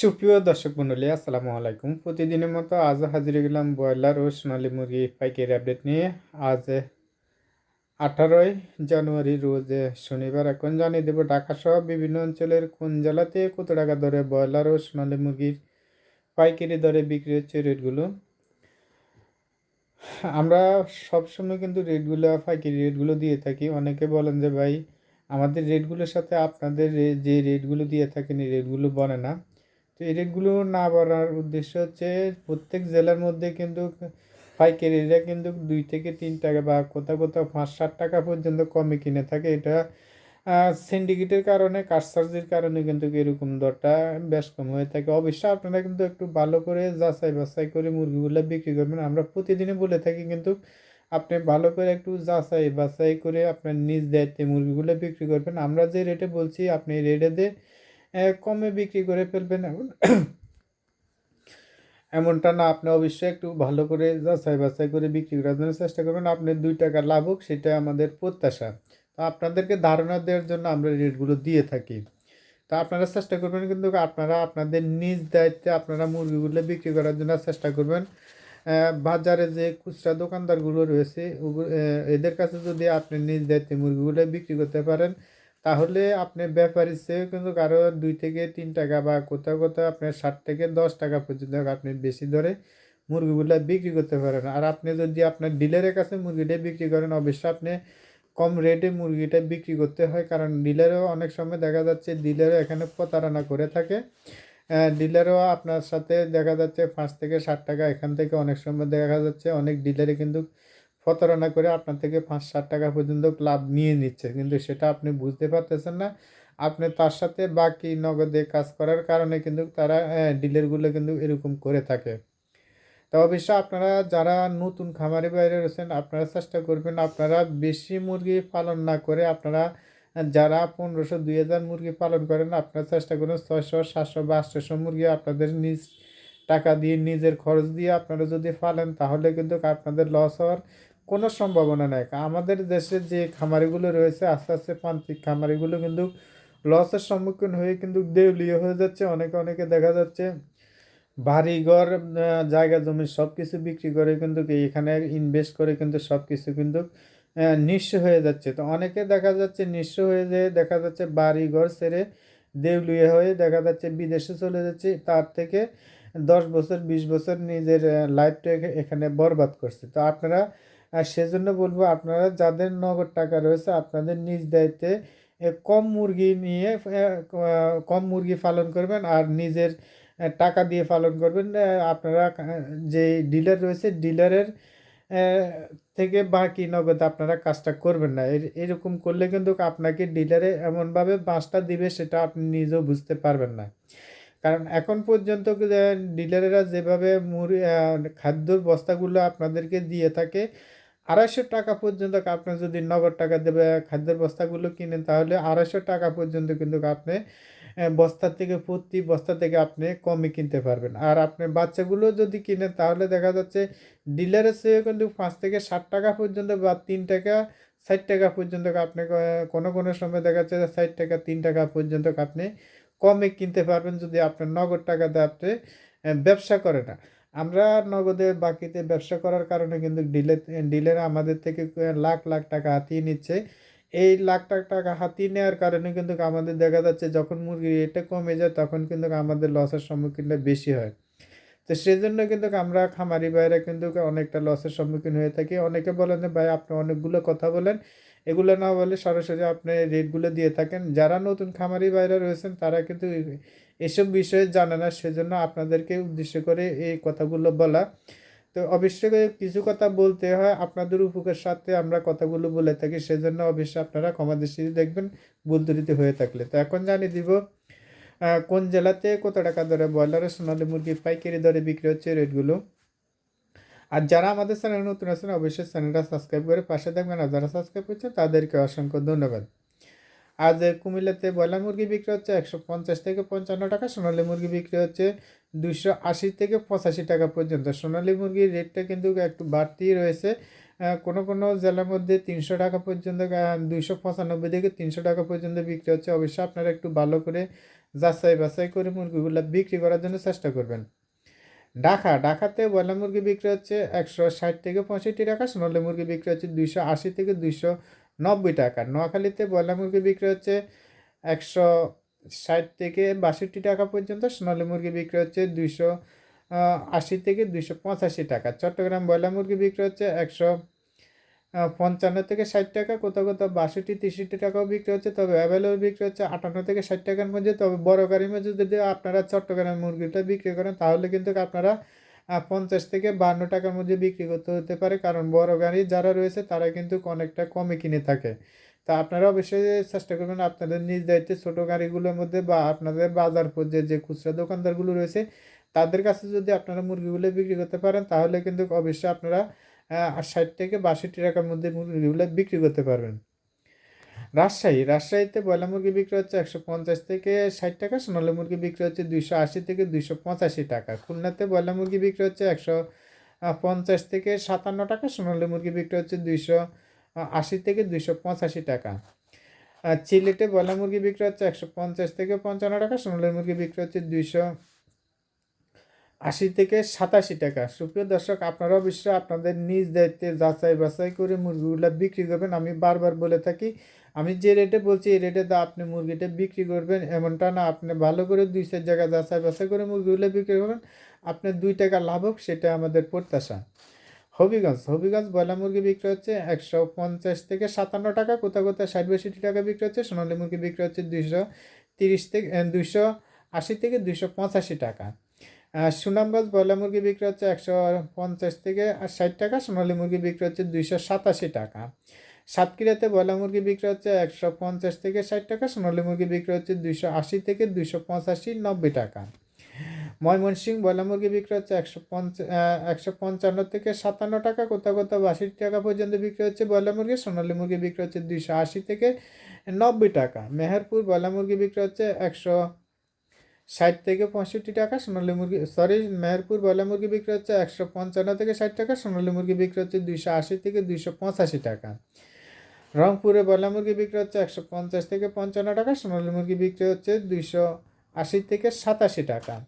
সুপ্রিয় দর্শক মণ্ডলী, আসসালামু আলাইকুম। প্রতিদিনের মতো আজও হাজির গেলাম ব্রয়লার ও সোনালী মুরগি পাইকারি আপডেট নিয়ে। আজ আঠারোই জানুয়ারি, রোজ শনিবার। এখন জানিয়ে দেবো ঢাকা সহ বিভিন্ন অঞ্চলের কোন জেলাতে কত টাকা দরে ব্রয়লার ও সোনালী মুরগির পাইকারি দরে বিক্রি হচ্ছে রেটগুলো? আমরা সবসময় কিন্তু রেটগুলো, পাইকারি রেটগুলো দিয়ে থাকি। অনেকে বলেন যে, ভাই, আমাদের রেটগুলোর সাথে আপনাদের যে রেটগুলো দিয়ে থাকেন, এই রেটগুলো বনে না। তো এই রেটগুলো না বাড়ার উদ্দেশ্য হচ্ছে প্রত্যেক জেলার মধ্যে কিন্তু পাইকারিরা কিন্তু দুই থেকে তিন টাকা বা কোথাও কোথাও পাঁচ সাত টাকা পর্যন্ত কমে কিনে থাকে। এটা সিন্ডিকেটের কারণে কারসার্জির কারণে কিন্তু এরকম দরটা বেশ কম হয়ে থাকে। অবশ্যই আপনারা কিন্তু একটু ভালো করে যাচাই বাছাই করে মুরগিগুলো বিক্রি করবেন। আমরা প্রতিদিনই বলে থাকি কিন্তু আপনি ভালো করে একটু যাচাই বাছাই করে আপনার নিজ দায়িত্বে মুরগিগুলো বিক্রি করবেন। আমরা যে রেটে বলছি, আপনি রেটে দিয়ে কমে বিক্রি করে ফেলবেন এমন এমনটা না, আপনি অবশ্যই একটু ভালো করে যাচাই বাছাই করে বিক্রি করার জন্য চেষ্টা করবেন। আপনি দুই টাকা লাভ হোক, সেটা আমাদের প্রত্যাশা। তো আপনাদেরকে ধারণা দেওয়ার জন্য আমরা রেটগুলো দিয়ে থাকি। তো আপনারা চেষ্টা করবেন কিন্তু আপনারা আপনাদের নিজ দায়িত্বে আপনারা মুরগিগুলো বিক্রি করার জন্য চেষ্টা করবেন। বাজারে যে খুচরা দোকানদারগুলো রয়েছে এদের কাছে যদি আপনি নিজ দায়িত্বে মুরগিগুলো বিক্রি করতে পারেন তাহলে আপনি ব্যাপারীর চেয়েও কিন্তু কারও দুই থেকে তিন টাকা বা কোথাও কোথাও আপনার ষাট থেকে দশ টাকা পর্যন্ত আপনি বেশি দরে মুরগিগুলো বিক্রি করতে পারেন। আর আপনি যদি আপনার ডিলারের কাছে মুরগিটা বিক্রি করেন, অবশ্যই আপনি কম রেটে মুরগিটা বিক্রি করতে হয়। কারণ ডিলারও অনেক সময় দেখা যাচ্ছে ডিলারও এখানে প্রতারণা করে থাকে। ডিলারও আপনার সাথে দেখা যাচ্ছে পাঁচ থেকে ষাট টাকা এখান থেকে অনেক সময় দেখা যাচ্ছে অনেক ডিলারে কিন্তু প্রতারণা করে আপনার থেকে পাঁচ সাত টাকা পর্যন্ত লাভ নিয়ে নিচ্ছে। কিন্তু সেটা আপনি বুঝতে পারতেছেন না। আপনি তার সাথে বাকি নগদে কাজ করার কারণে কিন্তু তারা ডিলারগুলো কিন্তু এরকম করে থাকে। তো অবশ্যই আপনারা যারা নতুন খামারে বাইরে রয়েছেন, আপনারা চেষ্টা করবেন আপনারা বেশি মুরগি পালন না করে আপনারা যারা পনেরোশো, দুই হাজার মুরগি পালন করেন, আপনারা চেষ্টা করুন ছয়শো, সাতশো বা আটশোশো মুরগি আপনাদের নিজ টাকা দিয়ে, নিজের খরচ দিয়ে আপনারা যদি পালেন, তাহলে কিন্তু আপনাদের লস হওয়ার কোনো সম্ভাবনা নেই। আমাদের দেশে যে খামারিগুলো রয়েছে আস্তে আস্তে প্রান্তিক খামারিগুলো কিন্তু লসের সম্মুখীন হয়ে কিন্তু দেউলিয়া হয়ে যাচ্ছে। অনেকে অনেকে দেখা যাচ্ছে বাড়িঘর আহ, জায়গা জমি সব কিছু বিক্রি করে কিন্তু এখানে ইনভেস্ট করে কিন্তু সব কিছু কিন্তু নিঃস্ব হয়ে যাচ্ছে। তো অনেকে দেখা যাচ্ছে নিঃস্ব হয়ে যেয়ে দেখা যাচ্ছে বাড়িঘর ছেড়ে দেউলিয়া হয়ে দেখা যাচ্ছে বিদেশে চলে যাচ্ছে। তার থেকে দশ বছর বিশ বছর নিজের লাইফটা এখানে বরবাদ করছে। তো আপনারা আহ, সেজন্য বলব আপনারা যাদের নগদ টাকা রয়েছে আপনাদের নিজ দায়িত্বে কম মুরগি নিয়ে কম মুরগি পালন করবেন আর নিজের টাকা দিয়ে পালন করবেন। আপনারা যে ডিলার রয়েছে ডিলারের থেকে বাকি নগদ আপনারা কাজটা করবেন না। এর- এরকম করলে কিন্তু আপনাকে ডিলারে এমনভাবে বাঁশটা দিবে সেটা আপনি নিজেও বুঝতে পারবেন না। কারণ এখন পর্যন্ত ডিলারেরা যেভাবে মুড়ি খাদ্যর বস্তাগুলো আপনাদেরকে দিয়ে থাকে আড়াইশো টাকা পর্যন্ত আপনি যদি নগদ টাকা দেবে, খাদ্যের বস্তাগুলো কিনেন, তাহলে আড়াইশো টাকা পর্যন্ত কিন্তু আপনি বস্তা থেকে, প্রতি বস্তা থেকে আপনি কমে কিনতে পারবেন। আর আপনি বাচ্চাগুলো যদি কিনেন, তাহলে দেখা যাচ্ছে ডিলারের চেয়ে কিন্তু পাঁচ থেকে ষাট টাকা পর্যন্ত বা তিন টাকা, ষাট টাকা পর্যন্ত আপনি কোনো কোনো সময় দেখা যাচ্ছে ষাট টাকা, তিন টাকা পর্যন্ত আপনি কমে কিনতে পারবেন যদি আপনার নগদ টাকা দিয়ে আপনি ব্যবসা করে না। আমরা নগদে বাকিতে ব্যবসা করার কারণে কিন্তু ডিলার ডিলার আমাদের থেকে লাখ লাখ টাকা হাতিয়ে নিচ্ছে। এই লাখ লাখ টাকা হাতিয়ে নেওয়ার কারণে কিন্তু আমাদের দেখা যাচ্ছে যখন মুরগির রেটটা কমে যায় তখন কিন্তু আমাদের লসের সম্মুখীনটা বেশি হয়। তো সেজন্য কিন্তু আমরা খামারি ভাইরা কিন্তু অনেকটা লসের সম্মুখীন হয়ে থাকি। অনেকে বলেন যে, ভাই, আপনি অনেকগুলো কথা বলেন। এগুলো না বলে সরাসরি আপনি রেটগুলো দিয়ে থাকেন। যারা নতুন খামারি ভাইরা রয়েছেন তারা কিন্তু এসব বিষয়ে জানে না সেজন্য আপনাদেরকে উদ্দেশ্য করে এই কথাগুলো বলা। তো অবশ্যই কিছু কথা বলতে হয়, আপনাদের উপকার সাথে আমরা কথাগুলো বলে থাকি, সেজন্য অবশ্যই আপনারা ক্ষমা দৃষ্টিতে দেখবেন ত্রুটি হয়ে থাকলে। তো এখন জানিয়ে দিব কোন জেলাতে কত টাকা দরে ব্রয়লারের সোনালী মুরগি পাইকারি দরে বিক্রি হচ্ছে রেটগুলো? আর যারা আমাদের চ্যানেল নতুন আছেন, অবশ্যই চ্যানেলটা সাবস্ক্রাইব করে পাশে থাকবেন, আর যারা সাবস্ক্রাইব করছে তাদেরকে অসংখ্য ধন্যবাদ। আজ কুমিল্লাতে ব্রয়লার মুরগি বিক্রি হচ্ছে একশো পঞ্চাশ থেকে পঞ্চান্ন টাকা, সোনালী মুরগি বিক্রি হচ্ছে দুশো আশি থেকে পঁচাশি টাকা পর্যন্ত। সোনালী মুরগির রেটটা কিন্তু একটু বাড়তিই রয়েছে। কোনো কোনো জেলার মধ্যে তিনশো টাকা পর্যন্ত দুইশো পঁচানব্বই থেকে তিনশো টাকা পর্যন্ত বিক্রি হচ্ছে। অবশ্যই আপনারা একটু ভালো করে যাচাই বাছাই করে মুরগিগুলো বিক্রি করার জন্য চেষ্টা করবেন। ঢাকা, ঢাকাতে ব্রয়লার মুরগি বিক্রি হচ্ছে একশো ষাট থেকে পঁয়ষট্টি টাকা, সোনালী মুরগি বিক্রি হচ্ছে দুইশো আশি থেকে দুইশো নব্বই টাকা। নোয়াখালীতে ব্রয়লার মুরগি বিক্রি হচ্ছে একশো ষাট থেকে বাষট্টি টাকা পর্যন্ত, সোনালী মুরগি বিক্রি হচ্ছে দুইশো আশি থেকে দুইশো পঁচাশি টাকা। চট্টগ্রাম ব্রয়লার মুরগি বিক্রি হচ্ছে একশো পঞ্চান্ন থেকে ষাট টাকা, কোথাও কোথাও বাষট্টি, তেষট্টি টাকাও বিক্রি হচ্ছে, তবে অ্যাভেলেবল বিক্রি হচ্ছে আটান্ন থেকে ষাট টাকার মধ্যে। তবে বড় গাড়ির মধ্যে যদি আপনারা চট্টগ্রামের মুরগিটা বিক্রি করেন, তাহলে কিন্তু আপনারা পঞ্চাশ থেকে বান্ন টাকার মধ্যে বিক্রি করতে হতে পারে। কারণ বড় গাড়ি যারা রয়েছে, তারা কিন্তু অনেকটা কমে কিনে থাকে। তা আপনারা অবশ্যই চেষ্টা করবেন আপনাদের নিজ দায়িত্বে ছোটো গাড়িগুলোর মধ্যে বা আপনাদের বাজার পর্যায়ে যে খুচরা দোকানদারগুলো রয়েছে, তাদের কাছে যদি আপনারা মুরগিগুলো বিক্রি করতে পারেন, তাহলে কিন্তু অবশ্যই আপনারা ষাট থেকে বাষট্টি টাকার মধ্যে মুরগিগুলো বিক্রি করতে পারবেন। রাজশাহী, রাজশাহীতে ব্রয়লার মুরগি বিক্রি হচ্ছে একশো পঞ্চাশ থেকে ষাট টাকা, সোনালী মুরগি বিক্রি হচ্ছে দুইশো আশি থেকে দুইশো পঁচাশি টাকা। খুলনাতে ব্রয়লার মুরগি বিক্রি হচ্ছে একশো পঞ্চাশ থেকে সাতান্ন টাকা, সোনালী মুরগি বিক্রি হচ্ছে দুইশো আশি থেকে দুইশো পঁচাশি টাকা। আর চিলেটে ব্রয়লার মুরগি বিক্রি হচ্ছে একশো পঞ্চাশ থেকে পঞ্চান্ন টাকা, সোনালী মুরগি বিক্রি হচ্ছে দুইশো আশি থেকে সাতাশি টাকা। সুপ্রিয় দর্শক, আপনারা অবশ্যই আপনাদের নিজ দায়িত্বে যাচাই বাছাই করে মুরগিগুলো বিক্রি করবেন। আমি বারবার বলে থাকি আমি যে রেটে বলছি, এই রেটে তো আপনি মুরগিটা বিক্রি করবেন, এমনটা না। আপনি ভালো করে দুই চার জায়গা যাচাই বাছাই করে মুরগিগুলো বিক্রি করবেন। আপনার দুই টাকা লাভ হোক, সেটা আমাদের প্রত্যাশা। হবিগঞ্জ হবিগঞ্জ ব্রয়লার মুরগি বিক্রি হচ্ছে একশো পঞ্চাশ থেকে সাতান্ন টাকা কোথাও কোথাও ষাট বাষট্টি টাকা বিক্রি হচ্ছে, সোনালী মুরগি বিক্রি হচ্ছে দুইশো তিরিশ থেকে দুইশো আশি থেকে দুইশো পঁচাশি টাকা। সুনামগঞ্জ ব্রয়লার মুরগি বিক্রি হচ্ছে একশো পঞ্চাশ থেকে ষাট টাকা, সোনালী মুরগি বিক্রি হচ্ছে দুইশো সাতাশি টাকা। সাতক্ষীরাতে ব্রয়লার মুরগি বিক্রি হচ্ছে একশো পঞ্চাশ থেকে ষাট টাকা, সোনালী মুরগি বিক্রি হচ্ছে দুইশো আশি থেকে দুইশো পঁচাশি, নব্বই টাকা। ময়মনসিংহ ব্রয়লার মুরগি বিক্রি হচ্ছে একশো পঞ্চা একশো পঞ্চান্ন থেকে সাতান্ন টাকা, কোথাও কোথাও বাষট্টি টাকা পর্যন্ত বিক্রি হচ্ছে ব্রয়লার মুরগি, সোনালী মুরগি বিক্রি হচ্ছে দুইশো আশি থেকে নব্বই টাকা। মেহেরপুর ব্রয়লার মুরগি বিক্রি হচ্ছে একশো ষাট থেকে পঁয়ষট্টি টাকা, সোনালী মুরগি সরি মেহেরপুর ব্রয়লার মুরগি বিক্রি হচ্ছে একশো পঞ্চান্ন থেকে ষাট টাকা, সোনালী মুরগি বিক্রি হচ্ছে দুইশো আশি থেকে দুইশো পঁচাশি টাকা। রংপুরে ব্রয়লার মুরগি বিক্রি হচ্ছে একশো পঞ্চাশ থেকে পঞ্চান্ন টাকা, সোনালী মুরগি বিক্রি হচ্ছে দুইশো আশি থেকে সাতাশি টাকা।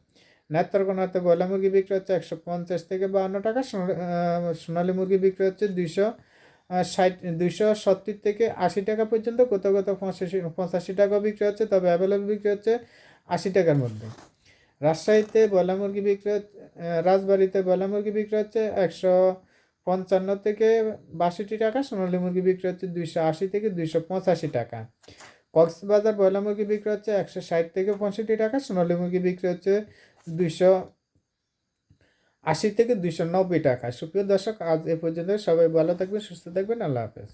নেত্রকোনাতে ব্রয়লার মুরগি বিক্রি হচ্ছে একশো পঞ্চাশ থেকে বাহান্ন টাকা, সোনা- সোনালী মুরগি বিক্রি হচ্ছে দুইশো ষাট, দুইশো সত্তর থেকে আশি টাকা পর্যন্ত কোথাও কোথাও পঁচাশি পঁচাশি টাকা বিক্রি হচ্ছে, তবে অ্যাভেলেবল বিক্রি হচ্ছে আশি টাকার মধ্যে। রাজশাহীতে ব্রয়লার মুরগি বিক্রি হচ্ছে রাজবাড়িতে ব্রয়লার মুরগি বিক্রি হচ্ছে একশো পঞ্চান্ন থেকে বাষট্টি টাকা, সোনালী মুরগি বিক্রি হচ্ছে দুইশো আশি থেকে দুইশো পঁচাশি টাকা। কক্সবাজার ব্রয়লার মুরগি বিক্রি হচ্ছে একশো ষাট থেকে পঁয়ষট্টি টাকা, সোনালী মুরগি বিক্রি হচ্ছে দুইশো আশি থেকে দুইশো নব্বই টাকা। সুপ্রিয় দর্শক, আজ এ পর্যন্ত সবাই ভালো থাকবে সুস্থ থাকবেন, আল্লাহ হাফেজ।